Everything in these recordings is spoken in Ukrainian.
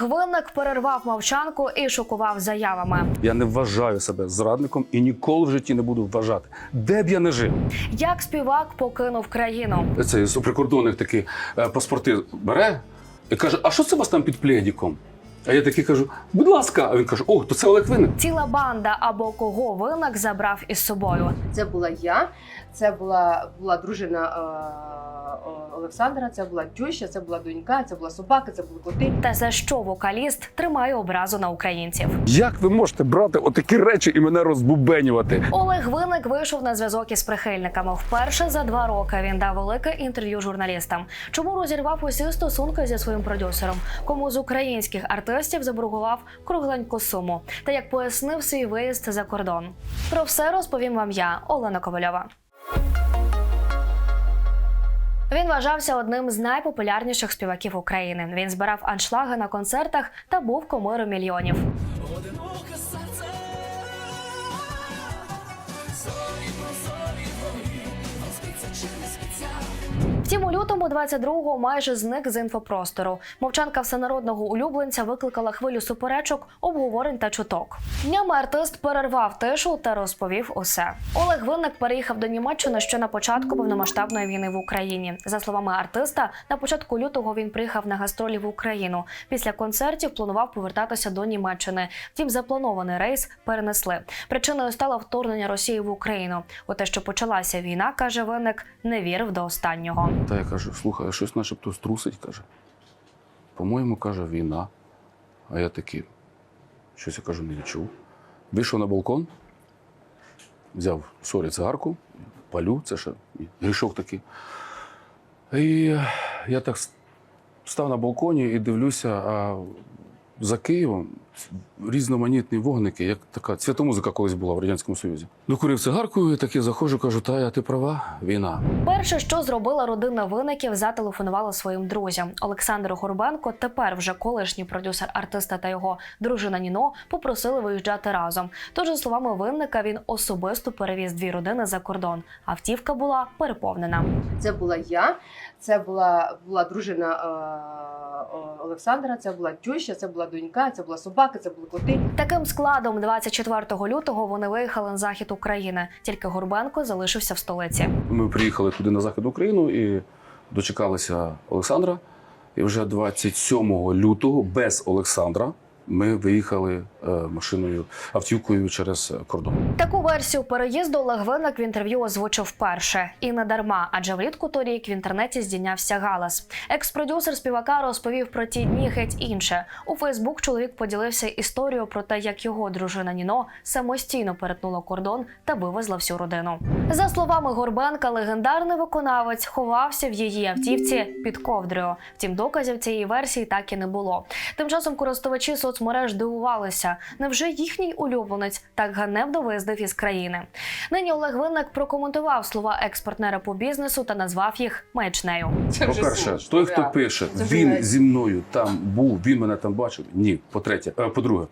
Олег Винник перервав мовчанку і шокував заявами. Я не вважаю себе зрадником і ніколи в житті не буду вважати, де б я не жив. Як співак покинув країну. Цей суприкордонник такі е, паспорти бере і каже: А що це у вас там під пледіком? А я такий кажу: будь ласка. А він каже: О, то це Олег Винник. Ціла банда або кого Винник забрав із собою. Це була я, це була, була дружина е, Олександра, це була теща, це була донька, це була собака, це були коти. Та за що вокаліст тримає образу на українців? Як ви можете брати отакі речі і мене розбубенювати? Олег Винник вийшов на зв'язок із прихильниками. Вперше за два роки він дав велике інтерв'ю журналістам. Чому розірвав усі стосунки зі своїм продюсером? Кому з українських артистів заборгував кругленьку суму? Та як пояснив свій виїзд за кордон? Про все розповім вам я, Олена Ковальова. Він вважався одним з найпопулярніших співаків України. Він збирав аншлаги на концертах та був кумиром мільйонів. Втім, у лютому 22-го майже зник з інфопростору. Мовчанка всенародного улюбленця викликала хвилю суперечок, обговорень та чуток. Днями артист перервав тишу та розповів усе. Олег Винник переїхав до Німеччини ще на початку повномасштабної війни в Україні. За словами артиста, на початку лютого він приїхав на гастролі в Україну. Після концертів планував повертатися до Німеччини. Втім, запланований рейс перенесли. Причиною стало вторгнення Росії в Україну. У те, що почалася війна, каже Винник, не вірив до останнього. Та я кажу, слухай, а щось начебто струсить, каже. По-моєму, каже, війна. А я такий, щось я кажу, не відчув. Вийшов на балкон, взяв сорі цигарку, палю, це ще грішок такий. І я так став на балконі і дивлюся, а за Києвом різноманітні вогники, як така цвятомузика колись була в Радянському Союзі. Докурив цигарку і таки заходжу, кажу, та ти права, війна. Перше, що зробила родина виників, зателефонувала своїм друзям. Олександр Горбенко, тепер вже колишній продюсер артиста та його дружина Ніно, попросили виїжджати разом. Тож, за словами винника, він особисто перевіз дві родини за кордон. Автівка була переповнена. Це була я, це була, була дружина е, е, Олександра, це була теща, це була донька, це була собака, це були коти. Таким складом, 24 лютого, вони виїхали на захід України. Тільки Горбенко залишився в столиці. Ми приїхали туди на захід України і дочекалися Олександра. І вже 27 лютого без Олександра ми виїхали машиною автівкою через кордон. Таку версію переїзду Олег в інтерв'ю озвучив вперше. І не дарма, адже влітку торік в інтернеті здійнявся галас. Екс-продюсер співака розповів про ті дні геть інше. У Фейсбук чоловік поділився історією про те, як його дружина Ніно самостійно перетнула кордон та вивезла всю родину. За словами Горбенка, легендарний виконавець ховався в її автівці під ковдрою. Втім, доказів цієї версії так і не було. Тим часом користувачі соцмереж дивувалися, невже їхній улюбленець так ганебно виїздив із країни. Нині Олег Винник прокоментував слова експортнера по бізнесу та назвав їх маячнею. Це По-перше, той, хто пише, він зі мною там був, він мене там бачив. Ні. По-третє, Е, по-друге,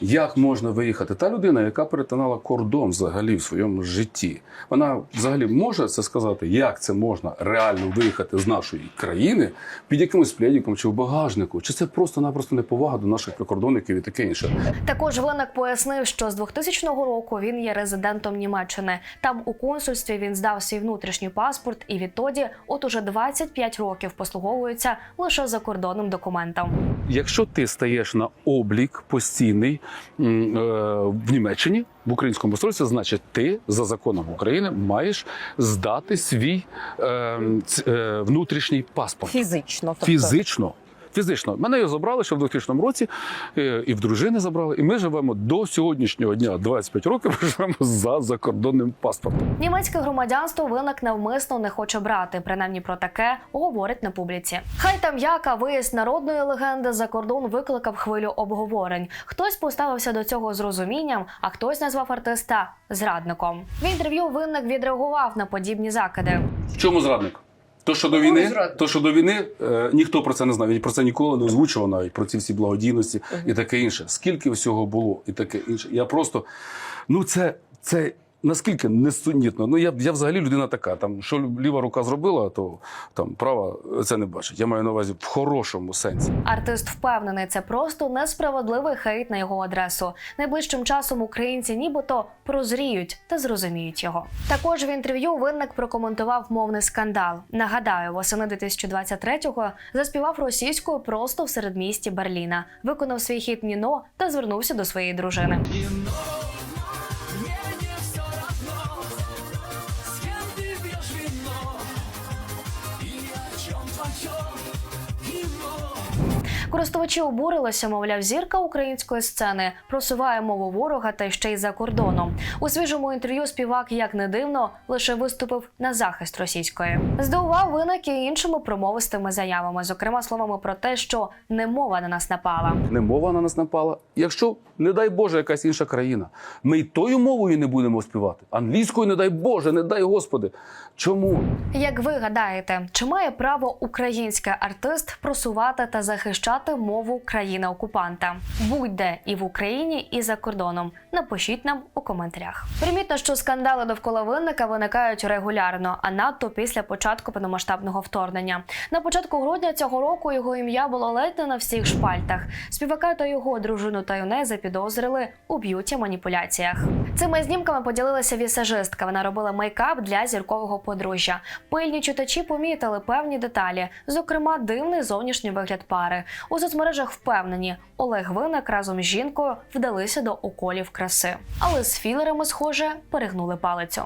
як можна виїхати? Та людина, яка перетинала кордон взагалі в своєму житті, вона взагалі може це сказати, як це можна реально виїхати з нашої країни під якимось плєдіком чи в багажнику? Чи це просто-напросто неповага до наших прикордонників і таке інше? Також Винник пояснив, що з 2000 року він є резидентом Німеччини. Там у консульстві він здав свій внутрішній паспорт, і відтоді, от уже 25 років, послуговується лише закордонним документом. Якщо ти стаєш на облік постійний в Німеччині в українському посольстві, значить ти за законом України маєш здати свій е, е, внутрішній паспорт Фізично. Тобто, фізично. Фізично, мене його забрали ще в 2000 році, е, і в дружини забрали. І ми живемо до сьогоднішнього дня, 25 років, ми живемо за закордонним паспортом. Німецьке громадянство виник навмисно не хоче брати. Принаймні про таке говорить на публіці. Хай там яка виїзд народної легенди за кордон викликав хвилю обговорень. Хтось поставився до цього з розумінням, а хтось назвав артиста зрадником. В інтерв'ю винник відреагував на подібні закиди. В чому зрадник? То, що до війни, то, що до війни е, ніхто про це не знав. Він про це ніколи не озвучував навіть про ці всі благодійності і таке інше. Скільки всього було і таке інше. Я просто ну це, це наскільки несунітно. Ну, я, я взагалі людина така. Там, що ліва рука зробила, то там права це не бачить. Я маю на увазі в хорошому сенсі. Артист впевнений, це просто несправедливий хейт на його адресу. Найближчим часом українці нібито прозріють та зрозуміють його. Також в інтерв'ю винник прокоментував мовний скандал. Нагадаю, восени 2023-го заспівав російською просто в середмісті Берліна, виконав свій хіт Ніно та звернувся до своєї дружини. Користувачі обурилися, мовляв, зірка української сцени просуває мову ворога та ще й за кордоном. У свіжому інтерв'ю співак, як не дивно, лише виступив на захист російської. Здивував виник і іншими промовистими заявами, зокрема словами про те, що не мова на нас напала. Не мова на нас напала. Якщо, не дай Боже, якась інша країна, ми й тою мовою не будемо співати. Англійською, не дай Боже, не дай Господи. Чому? Як ви гадаєте, чи має право український артист просувати та захищати мову країни-окупанта? Будь-де і в Україні, і за кордоном. Напишіть нам у коментарях. Примітно, що скандали довкола винника виникають регулярно, а надто після початку повномасштабного вторгнення. На початку грудня цього року його ім'я було ледь не на всіх шпальтах. Співака та його дружину Таюне запідозрили у б'юті маніпуляціях. Цими знімками поділилася вісажистка. Вона робила мейкап для зіркового подружжя. Пильні читачі помітили певні деталі, зокрема, дивний зовнішній вигляд пари. У соцмережах впевнені, Олег Винник разом з жінкою вдалися до уколів краси. Але з філерами, схоже, перегнули палицю.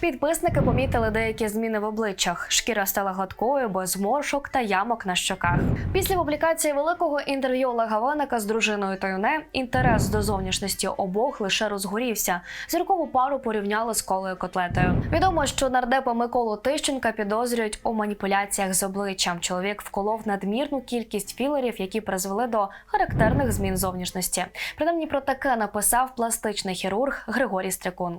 Підписники помітили деякі зміни в обличчях. Шкіра стала гладкою, без зморшок та ямок на щоках. Після публікації великого інтерв'ю Олега Винника з дружиною Таюне інтерес до зовнішності обох лише розгорівся. Зіркову пару порівняли з колою котлетою. Відомо, що нардепа Миколу Тищенка підозрюють у маніпуляціях з обличчям. Чоловік вколов надмірну кількість філерів, які призвели до характерних змін зовнішності. Принаймні про таке написав пластичний хірург Григорій Стрикун.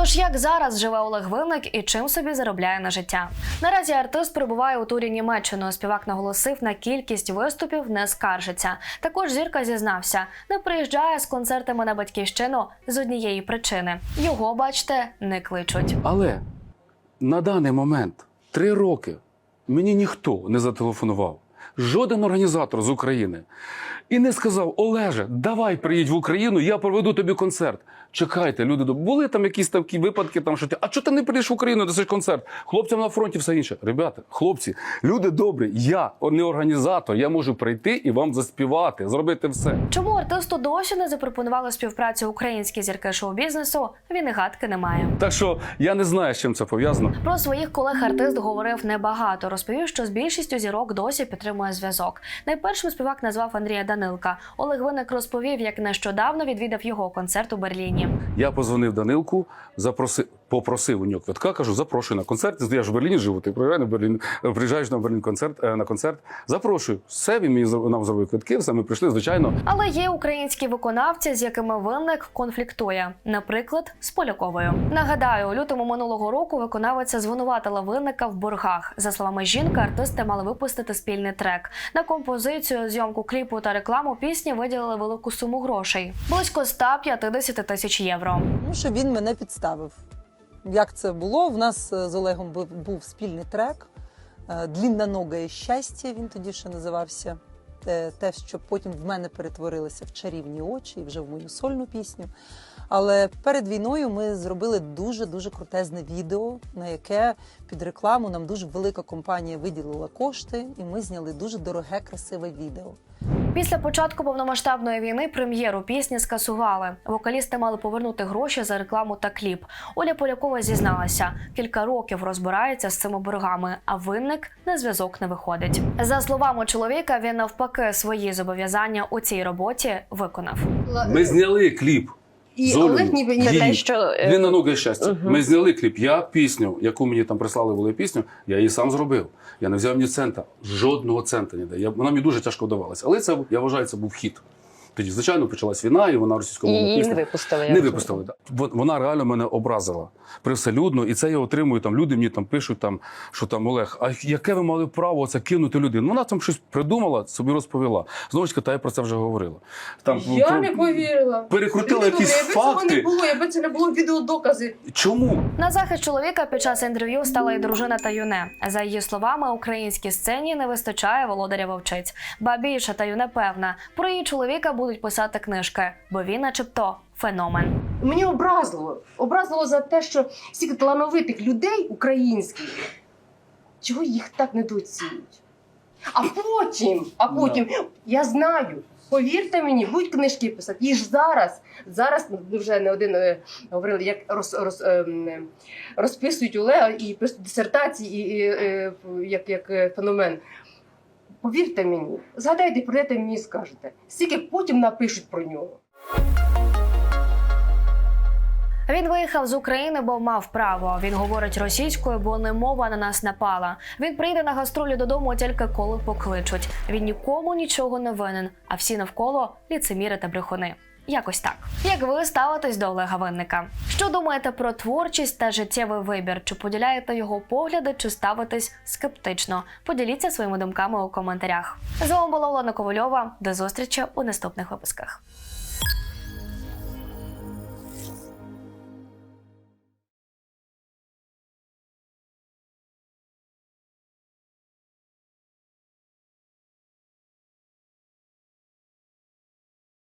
Тож як зараз живе Олег Винник і чим собі заробляє на життя? Наразі артист перебуває у турі Німеччиною. Співак наголосив на кількість виступів, не скаржиться. Також зірка зізнався, не приїжджає з концертами на батьківщину з однієї причини. Його, бачите, не кличуть. Але на даний момент три роки мені ніхто не зателефонував. Жоден організатор з України. І не сказав: Олеже, давай приїдь в Україну, я проведу тобі концерт. Чекайте, люди, були там якісь такі випадки, там що ти, а чого ти не приїдеш в Україну, досить концерт? Хлопцям на фронті все інше. Ребята, хлопці, люди добрі, я не організатор, я можу прийти і вам заспівати, зробити все. Чому артисту досі не запропонували співпрацю українські зірки шоу-бізнесу? Він і гадки не має. Так що я не знаю, з чим це пов'язано. Про своїх колег артист говорив небагато. Розповів, що з більшістю зірок досі підтримує зв'язок. Найпершим співак назвав Андрія Данилка. Олег Винник розповів, як нещодавно відвідав його концерт у Берліні. Я позвонив Данилку, запросив, попросив у нього квитка, кажу, запрошую на концерт. Я ж в Берліні живу, ти приїжджай на Берлін, приїжджаєш на Берлін концерт е, на концерт. Запрошую. Все він мені нам зробив квитки, все ми прийшли, звичайно. Але є українські виконавці, з якими винник конфліктує, наприклад, з Поляковою. Нагадаю, у лютому минулого року виконавиця звинуватила винника в боргах. За словами жінки, артисти мали випустити спільний трек. На композицію, зйомку кліпу та рекламу пісні виділили велику суму грошей близько 150 тисяч євро. Ну, що він мене підставив. Як це було? В нас е, з Олегом був, спільний трек е, Длінноноге щастя. Він тоді ще називався. Те, що потім в мене перетворилося в чарівні очі і вже в мою сольну пісню. Але перед війною ми зробили дуже дуже крутезне відео, на яке під рекламу нам дуже велика компанія виділила кошти, і ми зняли дуже дороге, красиве відео. Після початку повномасштабної війни прем'єру пісні скасували. Вокалісти мали повернути гроші за рекламу та кліп. Оля Полякова зізналася, кілька років розбирається з цими боргами, а винник на зв'язок не виходить. За словами чоловіка, він навпаки свої зобов'язання у цій роботі виконав. Ми зняли кліп. І з Олею. Олег ніби ні те, що не на ноги щастя. Угу. Ми зняли кліп. Я пісню, яку мені там прислали, були пісню, я її сам зробив. Я не взяв ні цента, жодного цента ніде. Я, вона мені дуже тяжко вдавалася. Але це, я вважаю, це був хід. Тоді, звичайно, почалась війна, і вона російськомовна її не випустили. Не випустили. Вона реально мене образила привселюдно, і це я отримую. Там люди мені там пишуть, там, що там Олег, а яке ви мали право це кинути людину? Вона там щось придумала, собі розповіла. Знову ж таки, та я про це вже говорила. Там я про- не повірила. перекрутила Люди якісь якби факти. цього не було, якби це не було відеодокази. Чому? На захист чоловіка під час інтерв'ю стала і дружина Таюне. За її словами, українській сцені не вистачає володаря вовчиць. Ба більше Таюне певна, про її чоловіка будуть писати книжки, бо він, начебто, феномен. Мені образливо. Образливо за те, що стільки талановитих людей українських, чого їх так недооцінюють. А потім, а потім, я знаю, повірте мені, будуть книжки писати. І ж зараз, зараз ми вже не один е, говорили, як роз, роз, е, розписують Олега і пишуть дисертації, і, і, е, як, як е, феномен. Повірте мені, згадайте, прийдете мені скажете, скільки потім напишуть про нього. Він виїхав з України, бо мав право. Він говорить російською, бо не мова на нас напала. Він прийде на гастролі додому тільки коли покличуть. Він нікому нічого не винен, а всі навколо ліцеміри та брехуни. Якось так. Як ви ставитесь до Олега Винника? Що думаєте про творчість та життєвий вибір? Чи поділяєте його погляди, чи ставитесь скептично? Поділіться своїми думками у коментарях. З вами була Олена Ковальова. До зустрічі у наступних випусках.